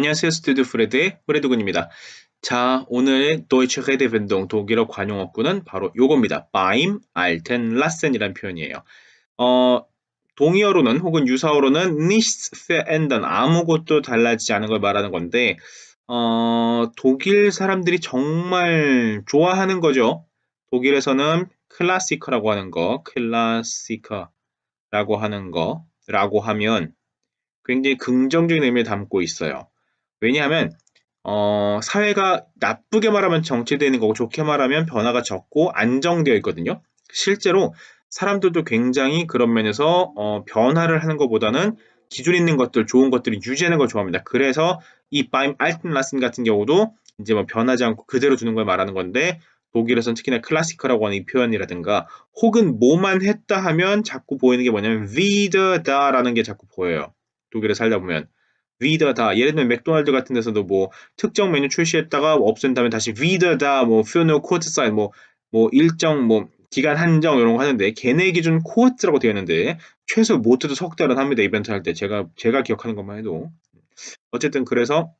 안녕하세요. 스튜디오 프레드의 프레드군입니다. 자, 오늘의 Deutsche Redewendung 독일어 관용어구는 바로 요겁니다. beim alten Lassen이라는 표현이에요. 어, 동의어로는 혹은 유사어로는 nichts verändern, 아무것도 달라지지 않은 걸 말하는 건데 어, 독일 사람들이 정말 좋아하는 거죠. 독일에서는 클래시커라고 하는 거, 클래시커라고 하는 거라고 하면 굉장히 긍정적인 의미를 담고 있어요. 왜냐하면 어, 사회가 나쁘게 말하면 정체되는 거고 좋게 말하면 변화가 적고 안정되어 있거든요. 실제로 사람들도 굉장히 그런 면에서 어, 변화를 하는 것보다는 기존에 있는 것들, 좋은 것들을 유지하는 걸 좋아합니다. 그래서 이 beim alten Lassen 같은 경우도 이제 뭐 변하지 않고 그대로 두는 걸 말하는 건데 독일에서는 특히나 클래시커라고 하는 이 표현이라든가 혹은 뭐만 했다 하면 자꾸 보이는 게 뭐냐면 da라는 게 자꾸 보여요. 독일에 살다 보면 da 예를 들면 맥도날드 같은 데서도 뭐 특정 메뉴 출시했다가 없앤 다음에 다시 da 뭐 für eine kurze Zeit 뭐, 뭐 일정 뭐 기간 한정 이런 거 하는데 걔네 기준 코어트라고 되어 있는데 최소 못해도 석 달은 합니다 이벤트 할 때. 제가 제가 기억하는 것만 해도. 어쨌든 그래서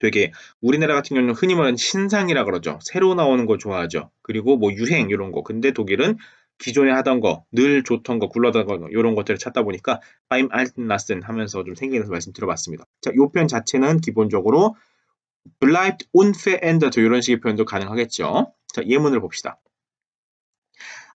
되게 우리나라 같은 경우는 흔히 말하는 신상이라 그러죠. 새로 나오는 거 좋아하죠. 그리고 뭐 유행 이런 거. 근데 독일은 기존에 하던 거, 늘 좋던 거, 굴러던 거, 이런 것들을 찾다 보니까 beim alten Lassen 하면서 좀 생기면서 말씀드려봤습니다. 자, 이 표현 자체는 기본적으로 bleibt unverändert 이런 식의 표현도 가능하겠죠. 자, 예문을 봅시다.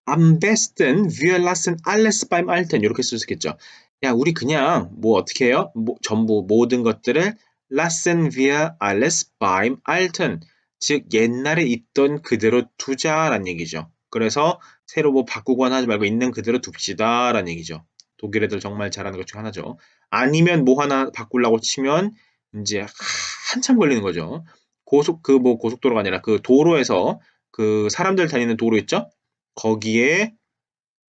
Am besten wir lassen alles beim alten 이렇게 쓸 수 있겠죠. 야, 우리 그냥 뭐 어떻게 해요? 뭐, 전부 모든 것들을 lassen wir alles beim alten 즉 옛날에 있던 그대로 두자라는 얘기죠. 그래서 새로 뭐 바꾸거나 하지 말고 있는 그대로 둡시다 라는 얘기죠. 독일 애들 정말 잘하는 것 중 하나죠. 아니면 뭐 하나 바꾸려고 치면 이제 한참 걸리는 거죠. 고속 그 뭐 고속도로가 아니라 그 도로에서 그 사람들 다니는 도로 있죠? 거기에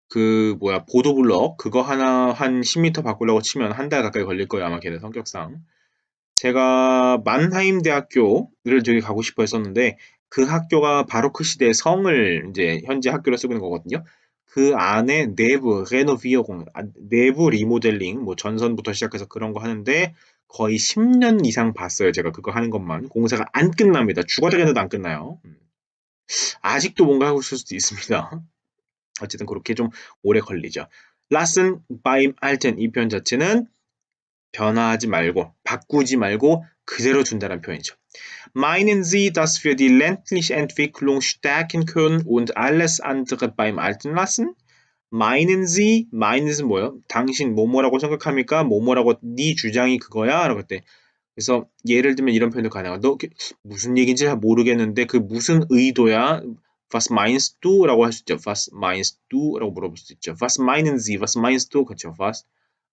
그 뭐야 보도블럭 그거 하나 한 10m 바꾸려고 치면 한 달 가까이 걸릴 거예요 아마 걔네 성격상 제가 만하임 대학교를 저기 가고 싶어 했었는데 그 학교가 바로크 시대의 성을 이제 현재 학교로 쓰고 있는 거거든요. 그 안에 내부 레노비어공, 아, 내부 리모델링, 뭐 전선부터 시작해서 그런 거 하는데 거의 10년 이상 봤어요. 제가 그거 하는 것만. 공사가 안 끝납니다. 죽어다겠는데 안 끝나요. 음. 아직도 뭔가 하고 있을 수도 있습니다. 어쨌든 그렇게 좀 오래 걸리죠. 라슨 바임 알텐 이 표현 자체는 변화하지 말고 바꾸지 말고 그대로 둔다는 표현이죠. Meinen Sie, dass wir die ländliche Entwicklung stärken können und alles andere beim Alten lassen? Meinen Sie, meinen은 뭐예요? 당신 뭐뭐라고 생각합니까? 뭐뭐라고 네 주장이 그거야? 라고 때 그래서 예를 들면 이런 표현도 가능하. 너 무슨 얘기인지 잘 모르겠는데 그 무슨 의도야? Was meinst du? 라고 할 수 있죠. Was meinst du? 라고 물어볼 수 있죠. Was meinen Sie? Was meinst du? 그렇죠. Was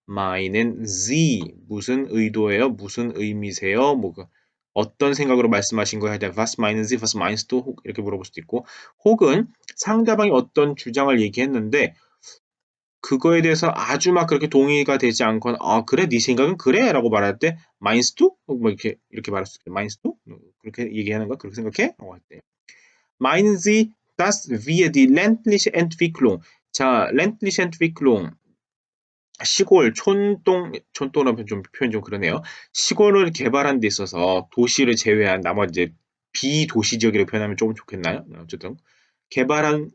meinen Sie? 무슨 의도예요? 무슨 의미세요? 뭐 그, 어떤 생각으로 말씀하신 거에 대한 was meinen Sie, was meinst du 이렇게 물어볼 수도 있고 혹은 상대방이 어떤 주장을 얘기했는데 그거에 대해서 아주 막 그렇게 동의가 되지 않거나 아 그래? 네 생각은 그래라고 말할 때 meinst du 뭐 이렇게 이렇게 말할 수 있게 meinst du 그렇게 얘기하는 거 그렇게 생각해? 라고 할 때. meinen Sie, dass wir die ländliche Entwicklung 자 ländliche Entwicklung 시골, 촌동, 촌동은 좀 표현 좀 그러네요. 시골을 개발한 데 있어서 도시를 제외한 나머지 비도시 지역이라고 표현하면 조금 좋겠나요? 네, 어쨌든 개발한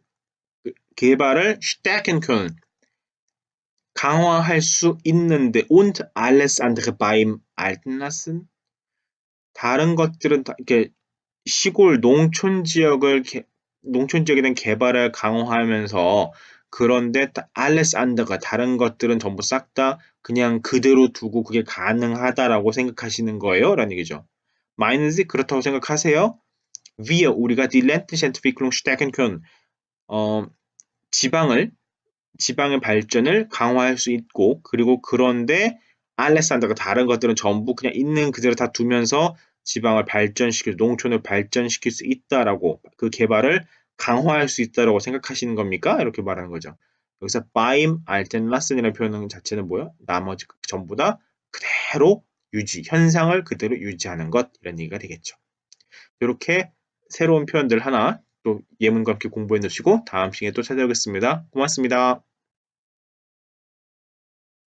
그 개발을 stärken können 강화할 수 있는데 und alles andere beim alten lassen 다른 것들은 다 이렇게 시골 농촌 지역을 농촌 지역에 대한 개발을 강화하면서 그런데 알레산더가 다른 것들은 전부 싹 다 그냥 그대로 두고 그게 가능하다라고 생각하시는 거예요? 라는 얘기죠. 마이너스 그렇다고 생각하세요? wir 우리가 stärken können 어, 지방을 지방의 발전을 강화할 수 있고 그리고 그런데 알레산더가 다른 것들은 전부 그냥 있는 그대로 다 두면서 지방을 발전시킬 농촌을 발전시킬 수 있다라고 그 개발을 강화할 수 있다고 생각하시는 겁니까? 이렇게 말하는 거죠. 여기서 beim alten Lassen이라는 표현 자체는 뭐야? 나머지 전부 다 그대로 유지, 현상을 그대로 유지하는 것 이런 얘기가 되겠죠. 이렇게 새로운 표현들 하나 또 예문과 함께 공부해 놓으시고 다음 시간에 또 찾아오겠습니다. 고맙습니다.